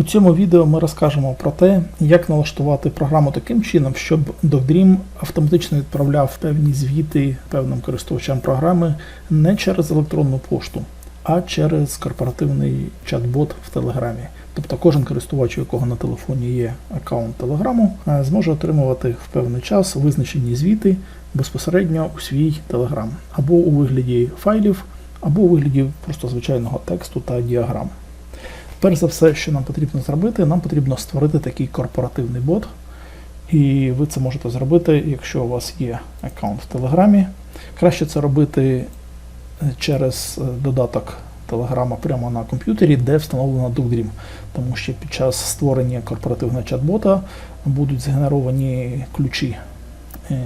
У цьому відео ми розкажемо про те, як налаштувати програму таким чином, щоб DocDream автоматично відправляв певні звіти певним користувачам програми не через електронну пошту, а через корпоративний чат-бот в Телеграмі. Тобто кожен користувач, у якого на телефоні є аккаунт Телеграму, е, зможе отримувати в певний час визначені звіти безпосередньо у свій Телеграм або у вигляді файлів, або у вигляді просто звичайного тексту та діаграм. Перш за все, що нам потрібно зробити, нам потрібно створити такий корпоративний бот. І ви це можете зробити, якщо у вас є аккаунт в Телеграмі. Краще це робити е, через е, додаток Телеграма прямо на комп'ютері, де встановлено DocDream. Тому що під час створення корпоративного чат-бота будуть згенеровані ключі е,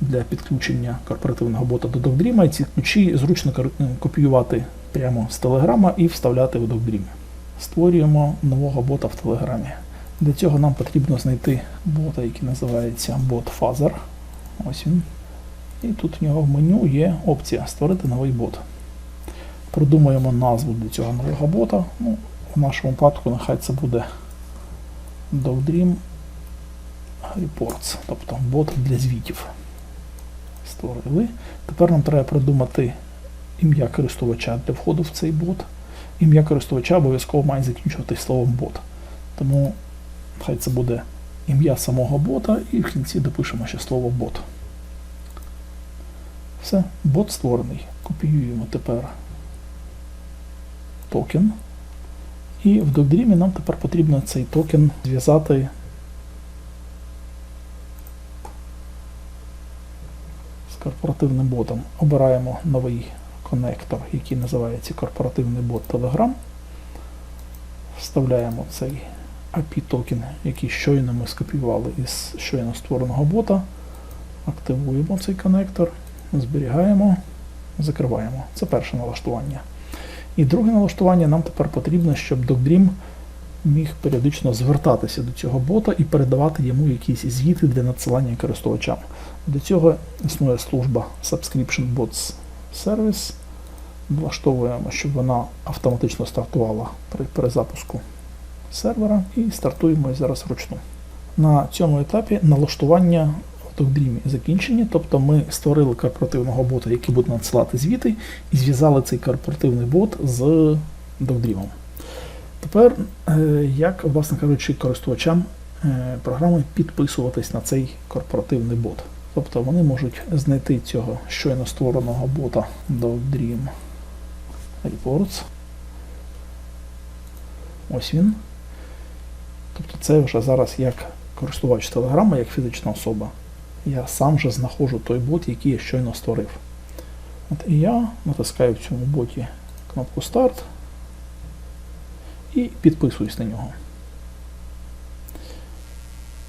для підключення корпоративного бота до DocDream, і ці ключі зручно копіювати прямо з Телеграма і вставляти в DocDream. Створюємо нового бота в Телеграмі. Для цього нам потрібно знайти бота, який називається Fuzzer. Ось він. І тут в нього в меню є опція Створити новий бот. Продумаємо назву для цього нового бота. Ну, в нашому випадку нехай це буде DocDream Reports, тобто бот для звітів. Створили. Тепер нам треба придумати ім'я користувача для входу в цей бот. Ім'я користувача обов'язково має закінчуватись словом бот. Тому хай це буде ім'я самого бота і в кінці допишемо ще слово бот. Все, бот створений. Копіюємо тепер токен. І в DocDream нам тепер потрібно цей токен зв'язати з корпоративним ботом. Обираємо новий коннектор, який називається корпоративний бот Telegram. Вставляємо цей API токен, який щойно ми скопіювали із щойно створеного бота. Активуємо цей коннектор, зберігаємо, закриваємо. Це перше налаштування. І друге налаштування нам тепер потрібно, щоб DocDream міг періодично звертатися до цього бота і передавати йому якісь звіти для надсилання користувачам. Для цього існує служба Subscription Bots Service. Влаштовуємо, щоб вона автоматично стартувала при перезапуску сервера і стартуємо зараз вручну. На цьому етапі налаштування в DocDream закінчені, тобто ми створили корпоративного бота, який буде надсилати звіти, і зв'язали цей корпоративний бот з DocDream. Тепер, е, як, власне кажучи, користувачам е, програми підписуватись на цей корпоративний бот. Тобто вони можуть знайти цього щойно створеного бота DocDream Reports. Ось він. Тобто це вже зараз як користувач Телеграма, як фізична особа. Я сам же знаходжу той бот, який я щойно створив. От І я натискаю в цьому боті кнопку Старт і підписуюсь на нього.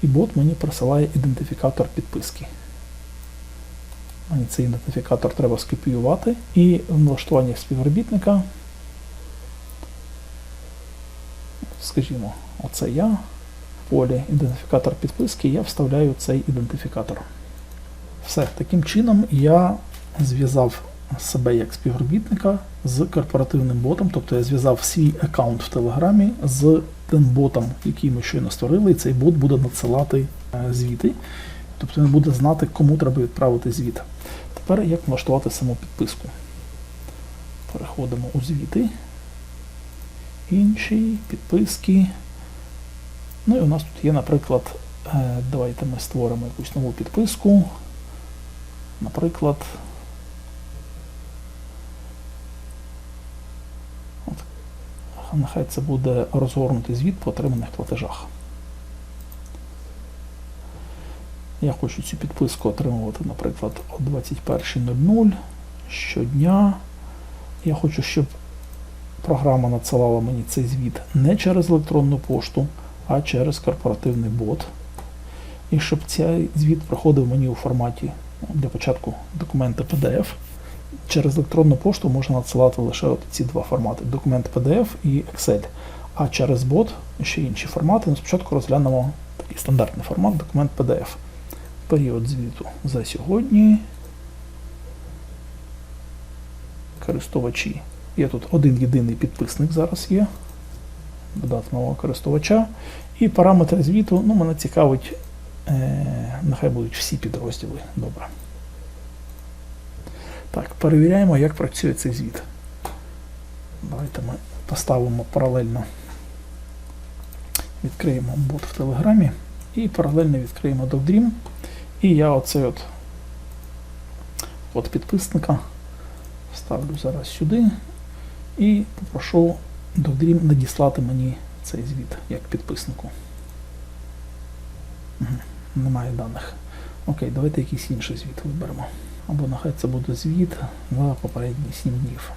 І бот мені присилає ідентифікатор підписки. Цей ідентифікатор треба скопіювати і в налаштуваннях співробітника. Скажімо, оце я. В полі ідентифікатор підписки я вставляю цей ідентифікатор. Все, таким чином я зв'язав себе як співробітника з корпоративним ботом, тобто я зв'язав свій аккаунт в Телеграмі з тим ботом, який ми щойно створили, і цей бот буде надсилати е, звіти. Тобто він буде знати, кому треба відправити звіт. Тепер як налаштувати саму підписку. Переходимо у звіти. Інші підписки. Ну і у нас тут є, наприклад, е, давайте ми створимо якусь нову підписку. Наприклад, от, нехай це буде розгорнутий звіт по отриманих платежах. Я хочу цю підписку отримувати, наприклад, о 21.00 щодня. Я хочу, щоб програма надсилала мені цей звіт не через електронну пошту, а через корпоративний бот. І щоб цей звіт проходив мені у форматі ну, для початку документа PDF. Через електронну пошту можна надсилати лише от ці два формати: документ PDF і Excel. А через бот ще інші формати. Ну, спочатку розглянемо такий стандартний формат документ PDF. Період звіту за сьогодні. Користувачі. Є тут один єдиний підписник зараз є. додати нового користувача. І параметри звіту, ну, мене цікавить, е, нехай будуть всі підрозділи. Добре. Так, перевіряємо, як працює цей звіт. Давайте ми поставимо паралельно. Відкриємо бот в Телеграмі і паралельно відкриємо DocDream. І я оцей от, от підписника ставлю зараз сюди і попрошу DocDream надіслати мені цей звіт як підписнику. Немає даних. Окей, давайте якийсь інший звіт виберемо. Або нехай це буде звіт за попередні 7 днів.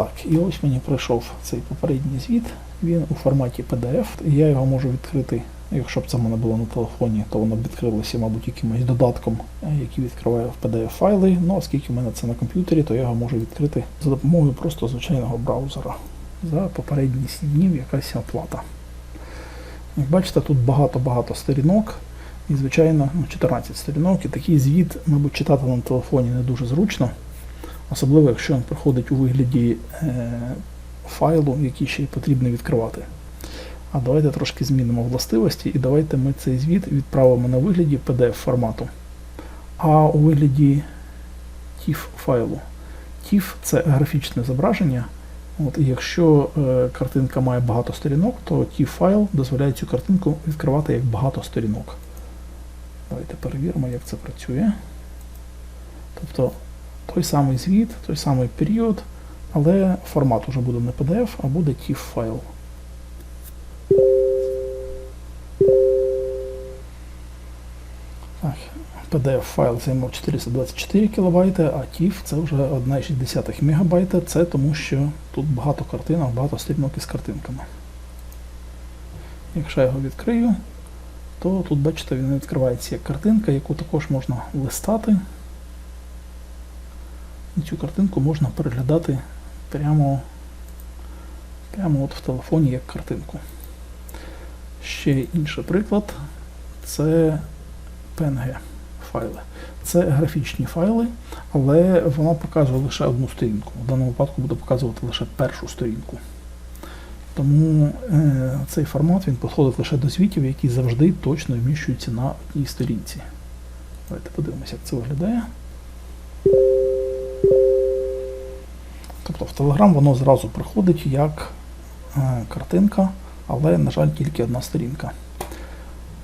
Так, і ось мені прийшов цей попередній звіт. Він у форматі PDF. Я його можу відкрити. Якщо б це в мене було на телефоні, то воно б відкрилося, мабуть, якимось додатком, е, який відкриває в PDF-файли. Ну, оскільки в мене це на комп'ютері, то я його можу відкрити за допомогою просто звичайного браузера. За попередні 7 днів якась оплата. Як бачите, тут багато-багато сторінок. І, звичайно, ну, 14 сторінок. І такий звіт, мабуть, читати на телефоні не дуже зручно. Особливо, якщо він приходить у вигляді е, файлу, який ще й потрібно відкривати. А давайте трошки змінимо властивості і давайте ми цей звіт відправимо на вигляді PDF формату. А у вигляді TIFF файлу. TIFF це графічне зображення. От, І якщо е, картинка має багато сторінок, то TIFF файл дозволяє цю картинку відкривати як багато сторінок. Давайте перевіримо, як це працює. Тобто той самий звіт, той самий період, але формат уже буде не PDF, а буде TIFF файл. PDF файл займав 424 кБ, а TIFF це вже 1,6 МБ. Це тому, що тут багато картинок, багато сторінок із картинками. Якщо я його відкрию, то тут, бачите, він відкривається як картинка, яку також можна листати. І цю картинку можна переглядати прямо, прямо от в телефоні як картинку. Ще інший приклад це PNG файли. Це графічні файли, але вона показує лише одну сторінку. В даному випадку буде показувати лише першу сторінку. Тому е, цей формат він підходить лише до звітів, які завжди точно вміщуються на одній сторінці. Давайте подивимося, як це виглядає. Тобто в Telegram воно зразу приходить як е, картинка, але, на жаль, тільки одна сторінка.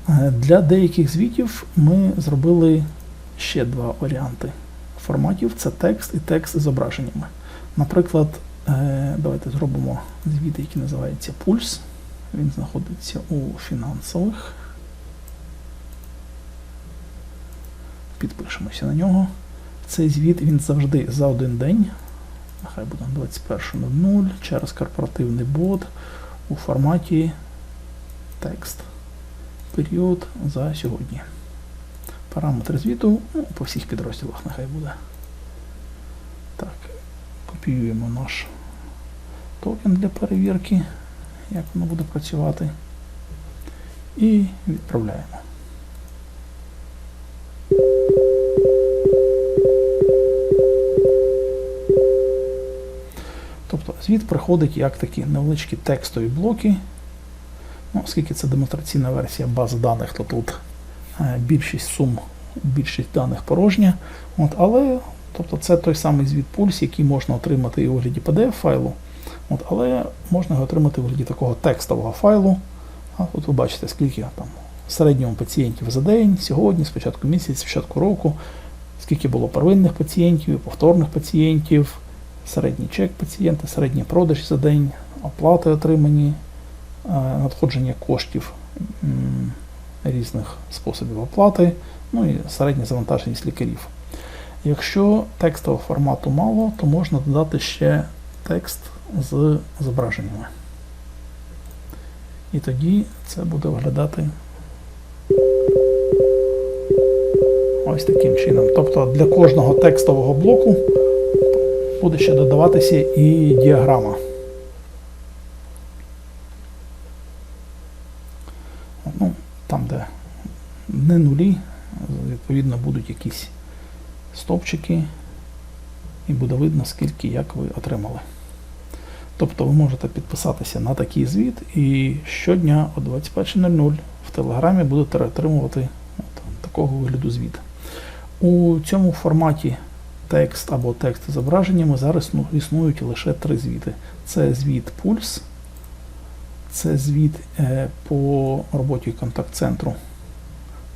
Е, для деяких звітів ми зробили ще два варіанти форматів: це текст і текст з зображеннями. Наприклад, е, давайте зробимо звіт, який називається Пульс. Він знаходиться у фінансових. Підпишемося на нього. Цей звіт він завжди за один день. Нехай буде 21.00 через корпоративний бот у форматі текст. Період за сьогодні. Параметри звіту ну, по всіх підрозділах нехай буде. Так, копіюємо наш токен для перевірки, як воно буде працювати. І відправляємо. Звіт приходить як такі невеличкі текстові блоки. Ну, Оскільки це демонстраційна версія бази даних, то тут е, більшість сум, більшість даних порожня. От, Але тобто, це той самий звіт пульс, який можна отримати і у вигляді PDF-файлу, От, але можна його отримати у вигляді такого текстового файлу. А От ви бачите, скільки там в середньому пацієнтів за день, сьогодні, спочатку місяць, спочатку року, скільки було первинних пацієнтів, повторних пацієнтів, середній чек пацієнта, середній продаж за день, оплати отримані, е, надходження коштів різних способів оплати, ну і середня завантаженість лікарів. Якщо текстового формату мало, то можна додати ще текст з зображеннями. І тоді це буде виглядати ось таким чином. Тобто для кожного текстового блоку буде ще додаватися і діаграма. Ну, Там, де не нулі, відповідно, будуть якісь стовпчики і буде видно, скільки як ви отримали. Тобто ви можете підписатися на такий звіт і щодня о 21.00 в Телеграмі будете отримувати от такого вигляду звіт. У цьому форматі текст або текст зображеннями зараз ну, існують лише три звіти. Це звіт Пульс, це звіт е, по роботі контакт-центру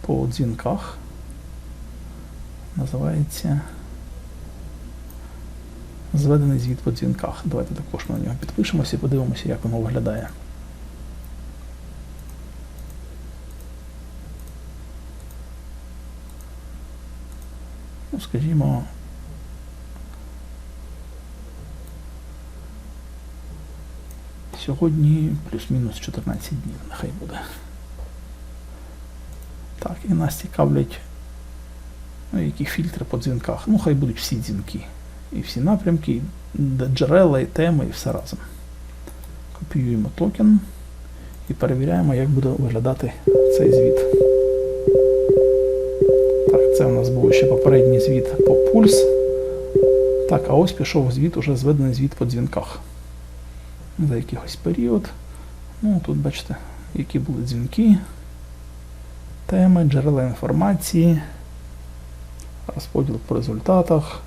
по дзвінках. Називається Зведений звіт по дзвінках. Давайте також на нього підпишемося і подивимося, як воно виглядає. Ну, скажімо, сьогодні плюс-мінус 14 днів, нехай буде. Так, і нас цікавлять, ну, які фільтри по дзвінках. Ну, хай будуть всі дзвінки. І всі напрямки, і джерела, і теми, і все разом. Копіюємо токен і перевіряємо, як буде виглядати цей звіт. Так, це у нас був ще попередній звіт по пульс. Так, а ось пішов звіт, уже зведений звіт по дзвінках. За якийсь період. Ну, тут бачите, які були дзвінки, теми, джерела інформації, розподіл по результатах.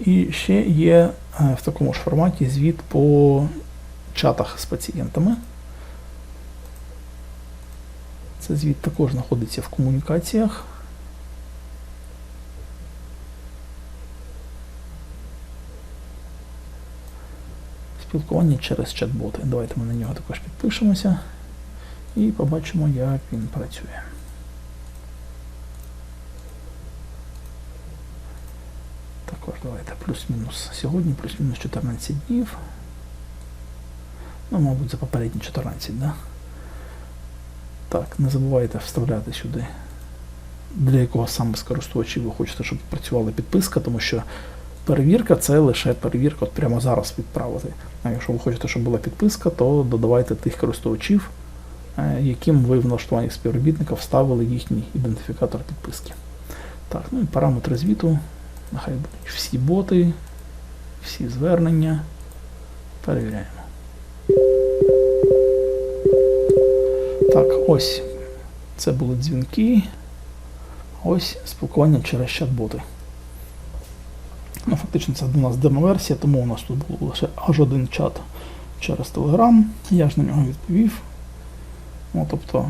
І ще є е, в такому ж форматі звіт по чатах з пацієнтами. Це звіт також знаходиться в комунікаціях. Спілкування через чат-боти. Давайте ми на нього також підпишемося і побачимо, як він працює. Також давайте плюс-мінус сьогодні, плюс-мінус 14 днів. Ну, мабуть, за попередні 14, да? Так, не забувайте вставляти сюди, для якого саме з користувачів ви хочете, щоб працювала підписка, тому що перевірка це лише перевірка от прямо зараз відправити. А якщо ви хочете, щоб була підписка, то додавайте тих користувачів, е, яким ви в налаштуванні співробітника вставили їхній ідентифікатор підписки. Так, ну і параметри звіту. Нехай будуть всі боти, всі звернення. Перевіряємо. Так, ось це були дзвінки. Ось спілкування через чат-боти. Ну, Фактично це у нас демо-версія, тому у нас тут був лише аж один чат через Telegram. Я ж на нього відповів. Ну, Тобто,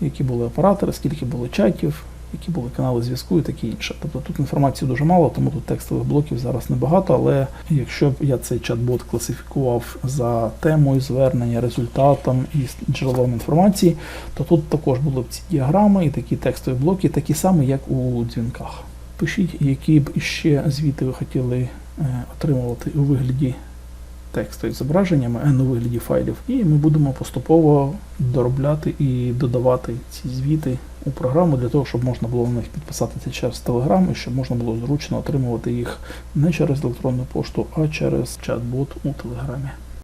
які були оператори, скільки було чатів, які були канали зв'язку і таке інше. Тобто тут інформації дуже мало, тому тут текстових блоків зараз небагато, але якщо б я цей чат-бот класифікував за темою звернення, результатом і джерелом інформації, то тут також були б ці діаграми і такі текстові блоки, такі самі, як у дзвінках. Пишіть, які б іще звіти ви хотіли е, отримувати у вигляді тексту із зображеннями, а не у вигляді файлів. І ми будемо поступово доробляти і додавати ці звіти у програму для того, щоб можна було на них підписатися через Telegram і щоб можна було зручно отримувати їх не через електронну пошту, а через чат-бот у Телеграмі.